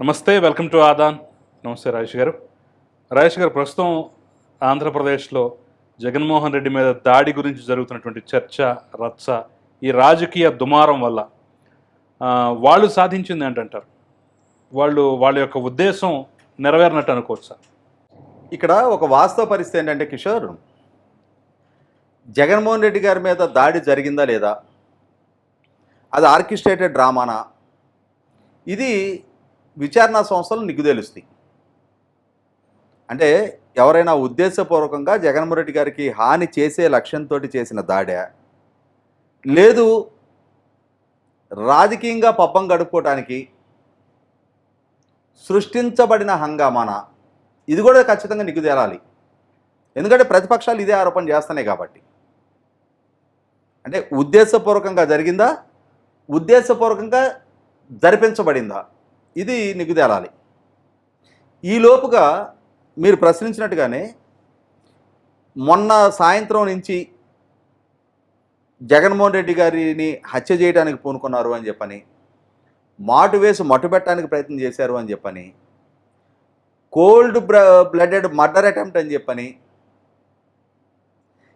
నమస్తే welcome to Aadan. నమస్తే రాజేష్ గారు. రాజేష్ గారు ప్రస్తుతం ఆంధ్రప్రదేశ్లో జగన్మోహన్ రెడ్డి మీద దాడి గురించి జరుగుతున్నటువంటి చర్చ రచ్చ ఈ రాజకీయ దుమారం వల్ల వాళ్ళు సాధించింది ఏంటంటారు? వాళ్ళు వాళ్ళ యొక్క ఉద్దేశం నెరవేరినట్టు అనుకోవచ్చా? ఇక్కడ ఒక వాస్తవ పరిస్థితి ఏంటంటే కిషోర్ జగన్మోహన్ రెడ్డి గారి మీద దాడి జరిగిందా లేదా? అది ఆర్కిస్ట్రేటెడ్ డ్రామానా? ఇది విచారణ సంస్థలు నిగ్గుదేలుస్తాయి అంటే ఎవరైనా ఉద్దేశపూర్వకంగా జగన్మోహన్ రెడ్డి గారికి హాని చేసే లక్ష్యంతో చేసిన దాడా. లేదు రాజకీయంగా పబ్బం గడుపుకోవటానికి సృష్టించబడిన హంగామానా? ఇది కూడా ఖచ్చితంగా నిగ్గుదేలాలి ఎందుకంటే ప్రతిపక్షాలు ఇదే ఆరోపణ చేస్తున్నాయి కాబట్టి. అంటే ఉద్దేశపూర్వకంగా జరిగిందా? ఉద్దేశపూర్వకంగా జరిపించబడిందా? ఇది నిగ్గు తేలాలి. ఈ లోపుగా మీరు ప్రశ్నించినట్టుగానే మొన్న సాయంత్రం నుంచి జగన్మోహన్ రెడ్డి గారిని హత్య చేయడానికి పూనుకున్నారు అని చెప్పని మాటు వేసి మట్టుబెట్టడానికి ప్రయత్నం చేశారు అని చెప్పని కోల్డ్ బ్లడెడ్ మర్డర్ అటెంప్ట్ అని చెప్పని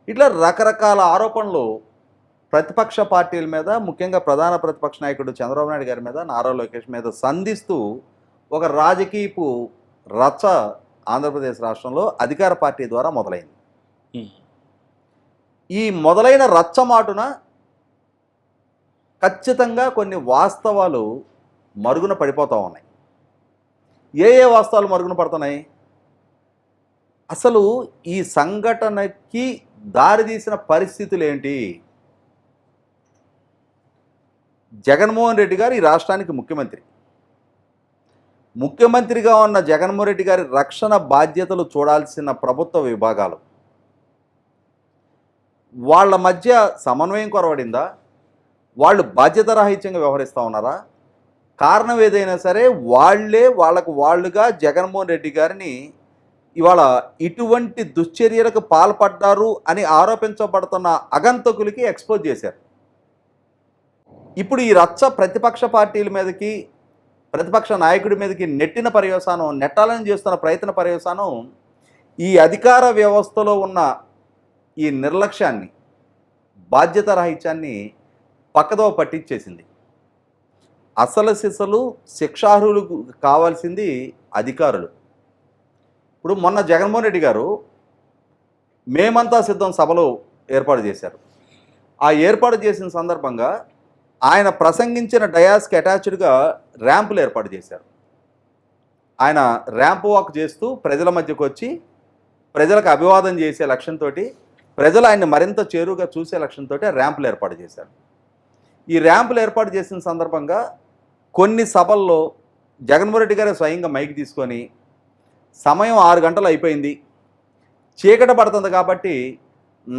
ఇట్లా రకరకాల ఆరోపణలు ప్రతిపక్ష పార్టీల మీద ముఖ్యంగా ప్రధాన ప్రతిపక్ష నాయకుడు చంద్రబాబు నాయుడు గారి మీద నారా లోకేష్ మీద సంధిస్తూ ఒక రాజకీయపు రచ్చ ఆంధ్రప్రదేశ్ రాష్ట్రంలో అధికార పార్టీ ద్వారా మొదలైంది. ఈ మొదలైన రచ్చ మాటున ఖచ్చితంగా కొన్ని వాస్తవాలు మరుగున పడిపోతూ ఉన్నాయి. ఏ ఏ వాస్తవాలు మరుగున పడుతున్నాయి? అసలు ఈ సంఘటనకి దారితీసిన పరిస్థితులు ఏంటి? జగన్మోహన్ రెడ్డి గారు ఈ రాష్ట్రానికి ముఖ్యమంత్రి. ముఖ్యమంత్రిగా ఉన్న జగన్మోహన్ రెడ్డి గారి రక్షణ బాధ్యతలు చూడాల్సిన ప్రభుత్వ విభాగాలు. వాళ్ళ మధ్య సమన్వయం కొరవడిందా? వాళ్ళు బాధ్యతరాహిత్యంగా వ్యవహరిస్తూ ఉన్నారా? కారణం ఏదైనా సరే వాళ్ళే వాళ్ళకు వాళ్ళుగా జగన్మోహన్ రెడ్డి గారిని ఇవాళ ఇటువంటి దుశ్చర్యలకు పాల్పడ్డారు అని ఆరోపించబడుతున్న అగంతకులకి ఎక్స్పోజ్ చేశారు. ఇప్పుడు ఈ రచ్చ ప్రతిపక్ష పార్టీల మీదకి ప్రతిపక్ష నాయకుడి మీదకి నెట్టిన పర్యవసానం నెట్టాలని చేస్తున్న ప్రయత్న పర్యవసానం ఈ అధికార వ్యవస్థలో ఉన్న ఈ నిర్లక్ష్యాన్ని బాధ్యత రాహిత్యాన్ని పక్కదో పట్టించేసింది. అసలు సిసలు శిక్షార్హులు కావాల్సింది అధికారులు. ఇప్పుడు మొన్న జగన్మోహన్ రెడ్డి గారు మేమంతా సిద్ధం సభలో ఏర్పాటు చేశారు. ఆ ఏర్పాటు చేసిన సందర్భంగా ఆయన ప్రసంగించిన డయాస్కి అటాచ్డ్గా ర్యాంపులు ఏర్పాటు చేశారు. ఆయన ర్యాంప్ వాక్ చేస్తూ ప్రజల మధ్యకు వచ్చి ప్రజలకు అభివాదం చేసే లక్ష్యంతో ప్రజలు ఆయన్ని మరింత చేరువుగా చూసే లక్ష్యంతో ర్యాంపులు ఏర్పాటు చేశారు. ఈ ర్యాంపులు ఏర్పాటు చేసిన సందర్భంగా కొన్ని సభల్లో జగన్మోహన్ రెడ్డి గారే స్వయంగా మైక్ తీసుకొని సమయం ఆరు గంటలు అయిపోయింది. చీకట పడుతుంది కాబట్టి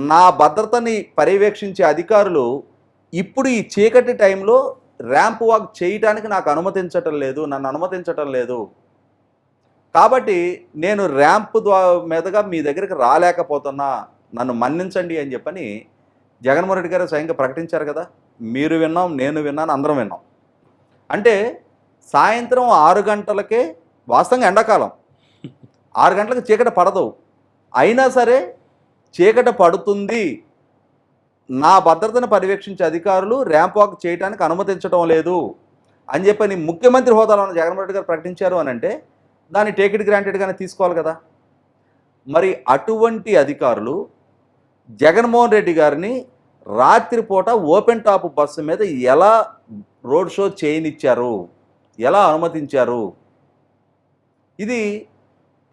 నా భద్రతని పర్యవేక్షించే అధికారులు ఇప్పుడు ఈ చీకటి టైంలో ర్యాంప్ వాక్ చేయటానికి నాకు అనుమతించటం లేదు నన్ను అనుమతించటం లేదు. కాబట్టి నేను ర్యాంప్ ద్వా మీదుగా మీ దగ్గరికి రాలేకపోతున్నా నన్ను మన్నించండి అని చెప్పని జగన్మోహన్ రెడ్డి గారు స్వయంగా ప్రకటించారు కదా మీరు విన్నాం నేను విన్నాను అందరం విన్నాం. అంటే సాయంత్రం ఆరు గంటలకే వాస్తవంగా ఎండాకాలం ఆరు గంటలకు చీకట పడదు. అయినా సరే చీకట పడుతుంది. నా భద్రతను పర్యవేక్షించే అధికారులు ర్యాంప్ వాక్ చేయడానికి అనుమతించడం లేదు అని చెప్పని ముఖ్యమంత్రి హోదాలో ఉన్న జగన్మోహన్ రెడ్డి గారు ప్రకటించారు అని అంటే దాన్ని టేక్ ఇట్ గ్రాంటెడ్గానే తీసుకోవాలి కదా. మరి అటువంటి అధికారులు జగన్మోహన్ రెడ్డి గారిని రాత్రిపూట ఓపెన్ టాప్ బస్సు మీద ఎలా రోడ్ షో చేయనిచ్చారు? ఎలా అనుమతించారు? ఇది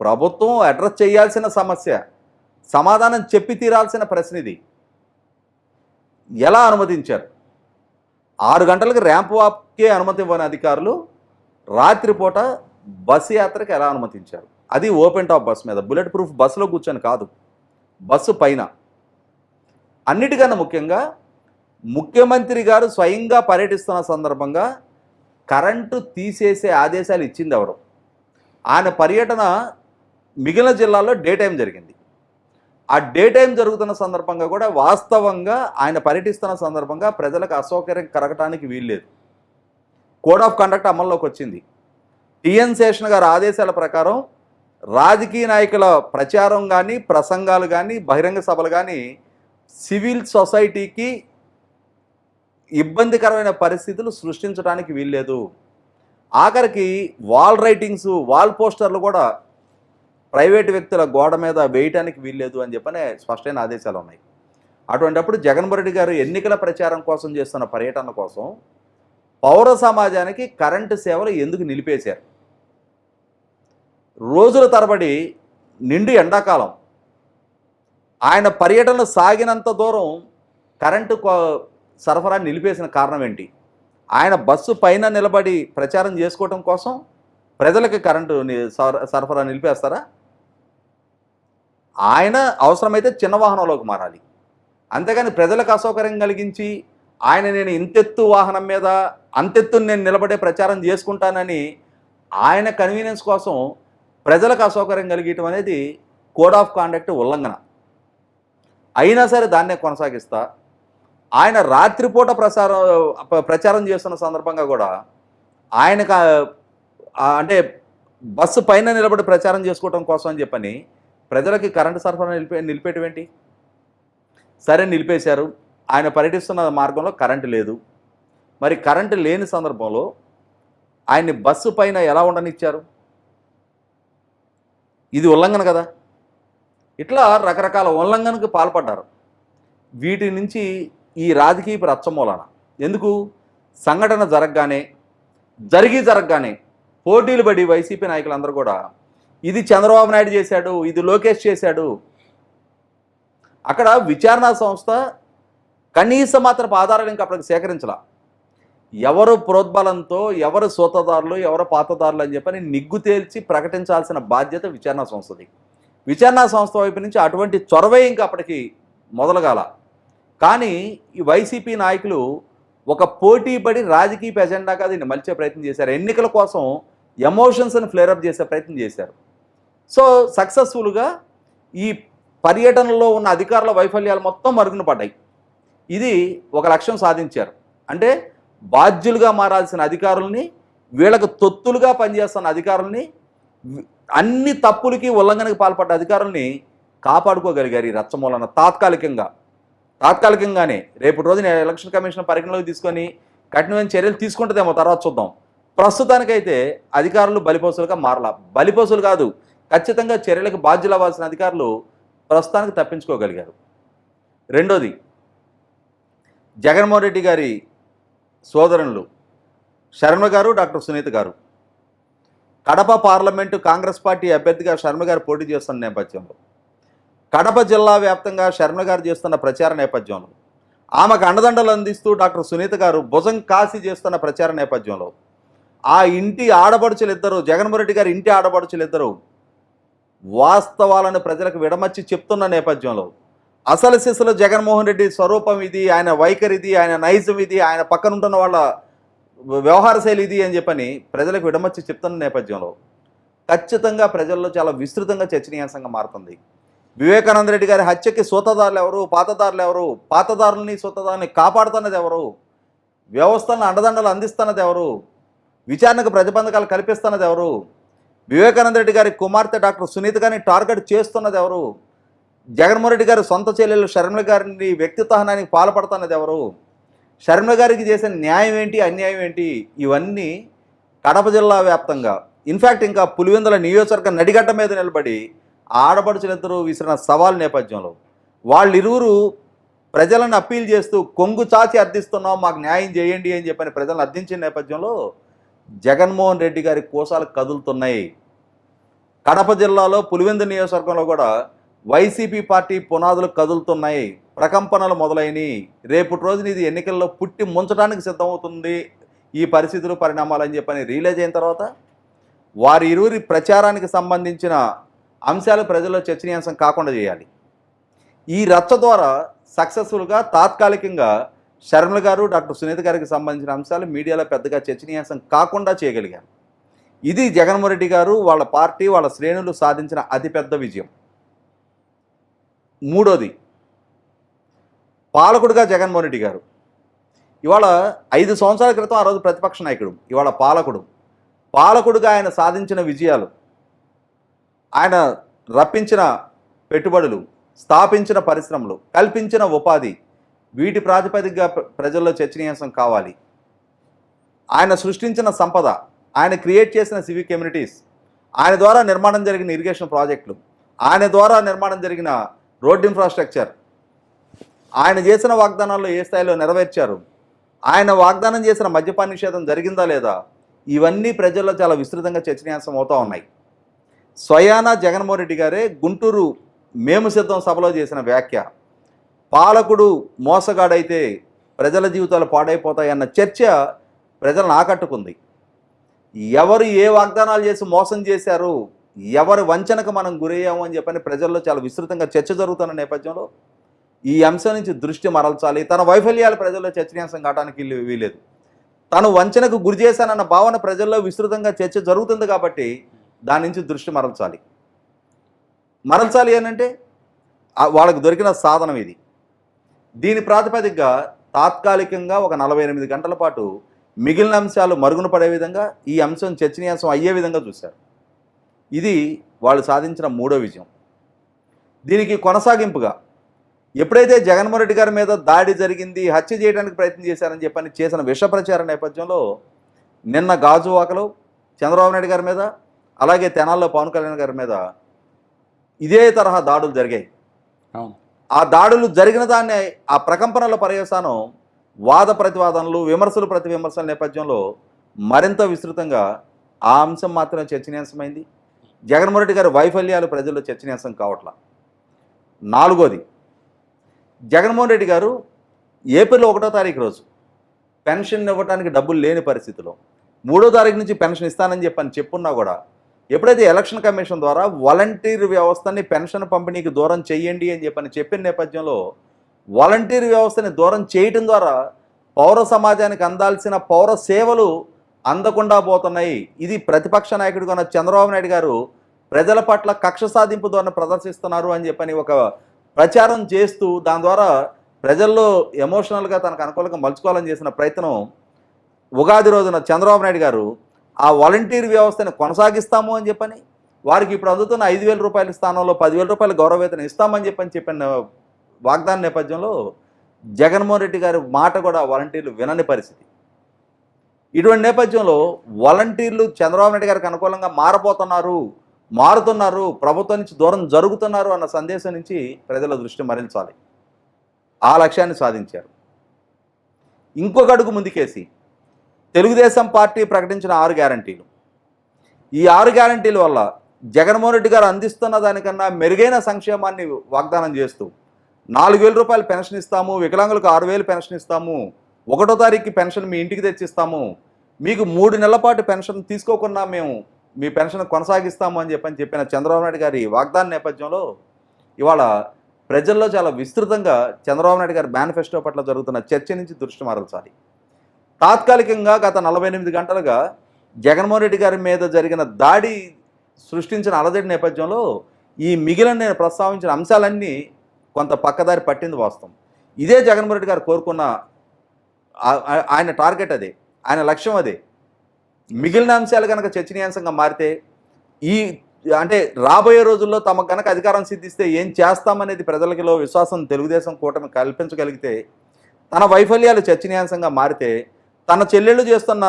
ప్రభుత్వం అడ్రస్ చేయాల్సిన సమస్య. సమాధానం చెప్పి తీరాల్సిన ప్రశ్న ఇది ఎలా అనుమతించారు? ఆరు గంటలకు ర్యాంప్ వాక్కే అనుమతి ఇవ్వని అధికారులు రాత్రిపూట బస్సు యాత్రకు ఎలా అనుమతించారు? అది ఓపెన్ టాప్ బస్ మీద బుల్లెట్ ప్రూఫ్ బస్సులో కూర్చొని కాదు బస్సు పైన. అన్నిటికన్నా ముఖ్యంగా ముఖ్యమంత్రి గారు స్వయంగా పర్యటిస్తున్న సందర్భంగా కరెంటు తీసేసే ఆదేశాలు ఇచ్చింది ఎవరు? ఆయన పర్యటన మిగిలిన జిల్లాల్లో డే టైం జరిగింది. ఆ డే టైం జరుగుతున్న సందర్భంగా కూడా వాస్తవంగా ఆయన పర్యటిస్తున్న సందర్భంగా ప్రజలకు అసౌకర్యం కలగటానికి వీల్లేదు. కోడ్ ఆఫ్ కండక్ట్ అమల్లోకి వచ్చింది. టిఎన్ శేషన్ గారి ఆదేశాల ప్రకారం రాజకీయ నాయకుల ప్రచారం కానీ ప్రసంగాలు కానీ బహిరంగ సభలు కానీ సివిల్ సొసైటీకి ఇబ్బందికరమైన పరిస్థితులు సృష్టించడానికి వీల్లేదు. ఆఖరికి వాల్ రైటింగ్స్ వాల్ పోస్టర్లు కూడా ప్రైవేటు వ్యక్తుల గోడ మీద వేయటానికి వీల్లేదు అని చెప్పనే స్పష్టమైన ఆదేశాలు ఉన్నాయి. అటువంటప్పుడు జగన్మోహన్ రెడ్డి గారు ఎన్నికల ప్రచారం కోసం చేస్తున్న పర్యటన కోసం పౌర సమాజానికి కరెంటు సేవలు ఎందుకు నిలిపేశారు? రోజుల తరబడి నిండు ఎండాకాలం. ఆయన పర్యటన సాగినంత దూరం కరెంటు కో- సరఫరా నిలిపేసిన కారణం ఏంటి? ఆయన బస్సు పైన నిలబడి ప్రచారం చేసుకోవటం కోసం ప్రజలకు కరెంటు సరఫరా నిలిపేస్తారా? ఆయన అవసరమైతే చిన్న వాహనంలోకి మారాలి. అంతేగాని ప్రజలకు అసౌకర్యం కలిగించి ఆయన నేను ఇంతెత్తు వాహనం మీద అంతెత్తుని నేను నిలబడే ప్రచారం చేసుకుంటానని ఆయన కన్వీనియన్స్ కోసం ప్రజలకు అసౌకర్యం కలిగించడం అనేది కోడ్ ఆఫ్ కాండక్ట్ ఉల్లంఘన. అయినా సరే దాన్నే కొనసాగిస్తా. ఆయన రాత్రిపూట ప్రసారం ప్రచారం చేస్తున్న సందర్భంగా కూడా ఆయనకు అంటే బస్సు పైన నిలబడి ప్రచారం చేసుకోవడం కోసం అని చెప్పని ప్రజలకి కరెంటు సరఫరా నిలిపే నిలిపేటువంటి? సరే నిలిపేశారు. ఆయన పర్యటిస్తున్న మార్గంలో కరెంటు లేదు. మరి కరెంటు లేని సందర్భంలో ఆయన్ని బస్సు పైన ఎలా ఉండనిచ్చారు? ఇది ఉల్లంఘన కదా? ఇట్లా రకరకాల ఉల్లంఘనకు పాల్పడ్డారు. వీటి నుంచి ఈ రాజకీయ రచ్చమూలన ఎందుకు? సంఘటన జరగగానే జరిగి జరగగానే పోటీలు పడి వైసీపీ నాయకులందరూ కూడా ఇది చంద్రబాబు నాయుడు చేశాడు ఇది లోకేష్ చేశాడు. అక్కడ విచారణ సంస్థ కనీస మాత్రపు ఆధారాలు ఇంకా అప్పటికి సేకరించాల. ఎవరు ప్రోద్బలంతో ఎవరు సూతదారులు ఎవరు పాతదారులు అని చెప్పని నిగ్గు తేల్చి ప్రకటించాల్సిన బాధ్యత విచారణ సంస్థది. విచారణ సంస్థ వైపు నుంచి అటువంటి చొరవే ఇంకా అప్పటికి మొదలగాల. కానీ ఈ వైసీపీ నాయకులు ఒక పోటీ పడి రాజకీయ ఎజెండాగా దీన్ని మలిచే ప్రయత్నం చేశారు. ఎన్నికల కోసం ఎమోషన్స్ని ఫ్లేరప్ చేసే ప్రయత్నం చేశారు. సో సక్సెస్ఫుల్గా ఈ పర్యటనలో ఉన్న అధికారుల వైఫల్యాలు మొత్తం మరుగున పడ్డాయి. ఇది ఒక లక్ష్యం సాధించారు. అంటే బాధ్యులుగా మారాల్సిన అధికారుల్ని వీళ్ళకు తొత్తులుగా పనిచేస్తున్న అధికారుల్ని అన్ని తప్పులకి ఉల్లంఘనకు పాల్పడ్డ అధికారుల్ని కాపాడుకోగలిగారు ఈ రచ్చమూలన. తాత్కాలికంగా తాత్కాలికంగానే రేపు రోజున ఎలక్షన్ కమిషన్ పరిగణలోకి తీసుకొని కఠినమైన చర్యలు తీసుకుంటుందేమో తర్వాత చూద్దాం. ప్రస్తుతానికైతే అధికారులు బలిపోసులుగా మారలా. బలిపోసులు కాదు ఖచ్చితంగా చర్యలకు బాధ్యులు అవ్వాల్సిన అధికారులు ప్రస్తుతానికి తప్పించుకోగలిగారు. రెండోది జగన్మోహన్ రెడ్డి గారి సోదరులు శర్మ గారు డాక్టర్ సునీత గారు. కడప పార్లమెంటు కాంగ్రెస్ పార్టీ అభ్యర్థిగా శర్మ గారు పోటీ చేస్తున్న నేపథ్యంలో కడప జిల్లా వ్యాప్తంగా శర్మ గారు చేస్తున్న ప్రచార నేపథ్యంలో ఆమెకు అండదండలు అందిస్తూ డాక్టర్ సునీత గారు భుజం కాసి చేస్తున్న ప్రచార నేపథ్యంలో ఆ ఇంటి ఆడపడుచులు ఇద్దరు జగన్మోహన్ రెడ్డి గారి ఇంటి ఆడపడుచులు ఇద్దరు వాస్తవాలను ప్రజలకు విడమర్చి చెప్తున్న నేపథ్యంలో అసలు సిసలు జగన్మోహన్ రెడ్డి స్వరూపం ఇది ఆయన వైఖరి ఇది ఆయన నైజం ఇది ఆయన పక్కన ఉంటున్న వాళ్ళ వ్యవహార శైలి ఇది అని చెప్పని ప్రజలకు విడమర్చి చెప్తున్న నేపథ్యంలో ఖచ్చితంగా ప్రజల్లో చాలా విస్తృతంగా చర్చనీయాంశంగా మారుతుంది. వివేకానంద రెడ్డి గారి హత్యకి సూతదారులు ఎవరు పాతదారులు ఎవరు పాతదారులని సూతదారుని కాపాడుతున్నది ఎవరు వ్యవస్థలను అండదండలు అందిస్తున్నది ఎవరు విచారణకు ప్రతిబంధకాలు కల్పిస్తున్నది ఎవరు వివేకానంద రెడ్డి గారి కుమార్తె డాక్టర్ సునీత గారిని టార్గెట్ చేస్తున్నది ఎవరు? జగన్మోహన్ రెడ్డి గారి సొంత చెల్లెలు షర్మిల గారిని వ్యక్తిత్వహనానికి పాల్పడుతున్నది ఎవరు? షర్మిల గారికి చేసిన న్యాయం ఏంటి అన్యాయం ఏంటి? ఇవన్నీ కడప జిల్లా వ్యాప్తంగా ఇన్ఫ్యాక్ట్ ఇంకా పులివెందుల నియోజకవర్గ నడిగడ్డ మీద నిలబడి ఆడపడుచులిద్దరూ విసిరిన సవాల్ నేపథ్యంలో వాళ్ళిరువురు ప్రజలను అప్పీల్ చేస్తూ కొంగు చాచి అర్థిస్తున్నాం మాకు న్యాయం చేయండి అని చెప్పని ప్రజలను అర్థించిన నేపథ్యంలో జగన్మోహన్ రెడ్డి గారి కోసాలు కదులుతున్నాయి. కడప జిల్లాలో పులివెందు నియోజకవర్గంలో కూడా వైసీపీ పార్టీ పునాదులు కదులుతున్నాయి. ప్రకంపనలు మొదలైనవి రేపటి రోజున ఇది ఎన్నికల్లో పుట్టి ముంచడానికి సిద్ధమవుతుంది. ఈ పరిస్థితులు పరిణామాలు అని చెప్పని రియలైజ్ అయిన తర్వాత వారి ఇరువురి ప్రచారానికి సంబంధించిన అంశాలు ప్రజల్లో చర్చనీయాంశం కాకుండా చేయాలి. ఈ రచ్చ ద్వారా సక్సెస్ఫుల్గా తాత్కాలికంగా శర్మల గారు డాక్టర్ సునీత గారికి సంబంధించిన అంశాలు మీడియాలో పెద్దగా చర్చనీయాంశం కాకుండా చేయగలిగారు. ఇది జగన్మోహన్ రెడ్డి గారు వాళ్ళ పార్టీ వాళ్ళ శ్రేణులు సాధించిన అతిపెద్ద విజయం. మూడోది పాలకుడుగా జగన్మోహన్ రెడ్డి గారు. ఇవాళ ఐదు సంవత్సరాల క్రితం ఆ రోజు ప్రతిపక్ష నాయకుడు ఇవాళ పాలకుడు. పాలకుడుగా ఆయన సాధించిన విజయాలు ఆయన రప్పించిన పెట్టుబడులు స్థాపించిన పరిశ్రమలు కల్పించిన ఉపాధి వీటి ప్రాతిపదికగా ప్ర- ప్రజల్లో చర్చనీయాంశం కావాలి. ఆయన సృష్టించిన సంపద ఆయన క్రియేట్ చేసిన సివిక్ కమ్యూనిటీస్ ఆయన ద్వారా నిర్మాణం జరిగిన ఇరిగేషన్ ప్రాజెక్టులు ఆయన ద్వారా నిర్మాణం జరిగిన రోడ్ ఇన్ఫ్రాస్ట్రక్చర్ ఆయన చేసిన వాగ్దానాల్లో ఏ స్థాయిలో నెరవేర్చారు ఆయన వాగ్దానం చేసిన మద్యపాన నిషేధం జరిగిందా లేదా ఇవన్నీ ప్రజల్లో చాలా విస్తృతంగా చర్చనీయాంశం అవుతూ ఉన్నాయి. స్వయానా జగన్మోహన్ రెడ్డి గారే గుంటూరు మేము సిద్ధం సభలో చేసిన వ్యాఖ్య. పాలకుడు మోసగాడైతే ప్రజల జీవితాలు పాడైపోతాయన్న చర్చ ప్రజలను ఆకట్టుకుంది. ఎవరు ఏ వాగ్దానాలు చేసి మోసం చేశారు ఎవరి వంచనకు మనం గురయ్యాము అని చెప్పని ప్రజల్లో చాలా విస్తృతంగా చర్చ జరుగుతున్న నేపథ్యంలో ఈ అంశం నుంచి దృష్టి మరల్చాలి. తన వైఫల్యాలు ప్రజల్లో చర్చనీయాంశం కావడానికి వీలు- వీలేదు తను వంచనకు గురి చేశానన్న భావన ప్రజల్లో విస్తృతంగా చర్చ జరుగుతుంది కాబట్టి దాని నుంచి దృష్టి మరల్చాలి. మరల్చాలి అనంటే వాళ్ళకి వాళ్ళకు దొరికిన సాధనం ఇది. దీని ప్రాతిపదికగా తాత్కాలికంగా ఒక నలభై ఎనిమిది గంటల పాటు మిగిలిన అంశాలు మరుగున పడే విధంగా ఈ అంశం చర్చనీయాంశం అయ్యే విధంగా చూశారు. ఇది వాళ్ళు సాధించిన మూడో విజయం. దీనికి కొనసాగింపుగా ఎప్పుడైతే జగన్మోహన్ రెడ్డి గారి మీద దాడి జరిగింది హత్య చేయడానికి ప్రయత్నం చేశారని చెప్పని చేసిన విష ప్రచార నేపథ్యంలో నిన్న గాజువాకలో చంద్రబాబు నాయుడు గారి మీద అలాగే తెనాల్లో పవన్ కళ్యాణ్ గారి మీద ఇదే తరహా దాడులు జరిగాయి. అవును. ఆ దాడులు జరిగిన దాన్ని ఆ ప్రకంపనల పర్యవసానం వాద ప్రతివాదనలు విమర్శలు ప్రతి విమర్శల నేపథ్యంలో మరింత విస్తృతంగా ఆ అంశం మాత్రమే చర్చనీయాంశమైంది. జగన్మోహన్ రెడ్డి గారి వైఫల్యాలు ప్రజల్లో చర్చనీయాంశం కావట్ల. నాలుగోది జగన్మోహన్ రెడ్డి గారు ఏప్రిల్ ఒకటో తారీఖు రోజు పెన్షన్ ఇవ్వడానికి డబ్బులు లేని పరిస్థితిలో మూడో తారీఖు నుంచి పెన్షన్ ఇస్తానని చెప్పని చెప్పున్నా కూడా ఎప్పుడైతే ఎలక్షన్ కమిషన్ ద్వారా వాలంటీర్ వ్యవస్థని పెన్షన్ పంపిణీకి దూరం చేయండి అని చెప్పని చెప్పిన నేపథ్యంలో వాలంటీర్ వ్యవస్థని దూరం చేయటం ద్వారా పౌర సమాజానికి అందాల్సిన పౌర సేవలు అందకుండా పోతున్నాయి. ఇది ప్రతిపక్ష నాయకుడిగా ఉన్న చంద్రబాబు నాయుడు గారు ప్రజల పట్ల కక్ష సాధింపు ధోరణి ప్రదర్శిస్తున్నారు అని చెప్పని ఒక ప్రచారం చేస్తూ దాని ద్వారా ప్రజల్లో ఎమోషనల్గా తనకు అనుకూలంగా మలుచుకోవాలని చేసిన ప్రయత్నం ఉగాది రోజున చంద్రబాబు నాయుడు గారు ఆ వాలంటీర్ వ్యవస్థని కొనసాగిస్తాము అని చెప్పని వారికి ఇప్పుడు అందుతున్న ఐదు వేల రూపాయల స్థానంలో పదివేల రూపాయల గౌరవ వేతనం ఇస్తామని చెప్పని చెప్పిన వాగ్దాన నేపథ్యంలో జగన్మోహన్ రెడ్డి గారి మాట కూడా వాలంటీర్లు వినని పరిస్థితి. ఇటువంటి నేపథ్యంలో వాలంటీర్లు చంద్రబాబు నాయుడు గారికి అనుకూలంగా మారబోతున్నారు మారుతున్నారు ప్రభుత్వం నుంచి దూరం జరుగుతున్నారు అన్న సందేశం నుంచి ప్రజల దృష్టి మరల్చాలి. ఆ లక్ష్యాన్ని సాధించారు. ఇంకొక అడుగు ముందుకేసి తెలుగుదేశం పార్టీ ప్రకటించిన ఆరు గ్యారంటీలు. ఈ ఆరు గ్యారంటీల వల్ల జగన్మోహన్ రెడ్డి గారు అందిస్తున్న దానికన్నా మెరుగైన సంక్షేమాన్ని వాగ్దానం చేస్తూ నాలుగు వేల రూపాయలు పెన్షన్ ఇస్తాము వికలాంగులకు ఆరు వేలు పెన్షన్ ఇస్తాము ఒకటో తారీఖుకి పెన్షన్ మీ ఇంటికి తెచ్చిస్తాము మీకు మూడు నెలల పాటు పెన్షన్ తీసుకోకుండా మేము మీ పెన్షన్ కొనసాగిస్తాము అని చెప్పని చెప్పిన చంద్రబాబు నాయుడు గారి వాగ్దాన నేపథ్యంలో ఇవాళ ప్రజల్లో చాలా విస్తృతంగా చంద్రబాబు నాయుడు గారి మేనిఫెస్టో పట్ల జరుగుతున్న చర్చ నుంచి దృష్టి మరల్చాలి తాత్కాలికంగా గత నలభై ఎనిమిది గంటలుగా జగన్మోహన్ రెడ్డి గారి మీద జరిగిన దాడి సృష్టించిన అలజడి నేపథ్యంలో ఈ మిగిలిన నేను ప్రస్తావించిన అంశాలన్నీ కొంత పక్కదారి పట్టింది వాస్తవం. ఇదే జగన్మోహన్ రెడ్డి గారు కోరుకున్న ఆయన టార్గెట్ అదే ఆయన లక్ష్యం అదే. మిగిలిన అంశాలు కనుక చర్చనీయాంశంగా మారితే ఈ అంటే రాబోయే రోజుల్లో తమకు కనుక అధికారం సిద్ధిస్తే ఏం చేస్తామనేది ప్రజలకిలో విశ్వాసం తెలుగుదేశం కూటమి కల్పించగలిగితే తన వైఫల్యాలు చర్చనీయాంశంగా మారితే తన చెల్లెళ్ళు చేస్తున్న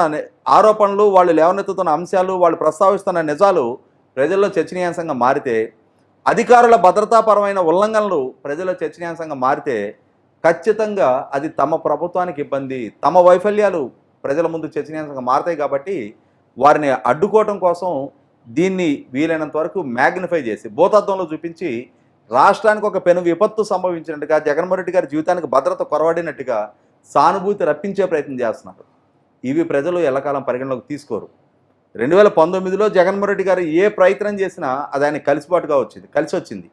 ఆరోపణలు వాళ్ళు లేవనెత్తుతున్న అంశాలు వాళ్ళు ప్రస్తావిస్తున్న నిజాలు ప్రజల్లో చర్చనీయాంశంగా మారితే అధికారుల భద్రతాపరమైన ఉల్లంఘనలు ప్రజల్లో చర్చనీయాంశంగా మారితే ఖచ్చితంగా అది తమ ప్రభుత్వానికి ఇబ్బంది తమ వైఫల్యాలు ప్రజల ముందు చర్చనీయాంశంగా మారతాయి కాబట్టి వారిని అడ్డుకోవటం కోసం దీన్ని వీలైనంత వరకు మ్యాగ్నిఫై చేసి భూతత్వంలో చూపించి రాష్ట్రానికి ఒక పెను విపత్తు సంభవించినట్టుగా జగన్మోహన్ రెడ్డి గారి జీవితానికి భద్రత కొరవడినట్టుగా సానుభూతి రప్పించే ప్రయత్నం చేస్తున్నారు. ఇవి ప్రజలు ఎల్లకాలం పరిగణలోకి తీసుకోరు. రెండు వేల పంతొమ్మిదిలో జగన్మోహన్ రెడ్డి గారు ఏ ప్రయత్నం చేసినా అది ఆయన కలిసిపాటుగా వచ్చింది కలిసి వచ్చింది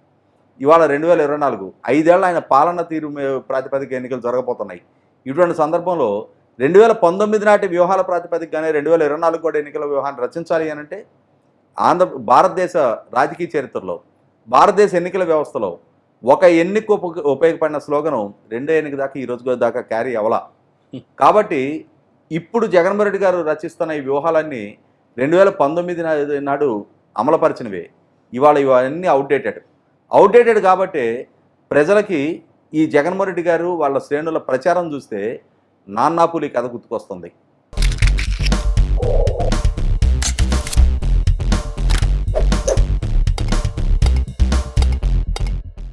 ఇవాళ రెండు వేల ఇరవై నాలుగు ఐదేళ్ళ ఆయన పాలన తీరు ప్రాతిపదిక ఎన్నికలు జరగబోతున్నాయి. ఇటువంటి సందర్భంలో రెండు వేల పంతొమ్మిది నాటి వ్యూహాల ప్రాతిపదికగానే రెండు వేల ఇరవై నాలుగు కూడా ఎన్నికల వ్యూహాన్ని రచించాలి అని అంటే ఆంధ్ర భారతదేశ రాజకీయ చరిత్రలో భారతదేశ ఎన్నికల వ్యవస్థలో ఒక ఎన్నిక ఉప ఉపయోగపడిన స్లోగనం రెండో ఎన్నిక దాకా ఈ రోజు దాకా క్యారీ అవలా కాబట్టి ఇప్పుడు జగన్మోహన్ రెడ్డి గారు రచిస్తున్న ఈ వ్యూహాలన్నీ రెండు వేల పంతొమ్మిది నాడు అమలుపరిచినవే. ఇవాళ ఇవన్నీ అవుట్డేటెడ్ అవుట్డేటెడ్ కాబట్టి ప్రజలకి ఈ జగన్మోహన్ రెడ్డి గారు వాళ్ళ శ్రేణుల ప్రచారం చూస్తే నాన్నాపులి కథ గుర్తుకొస్తుంది.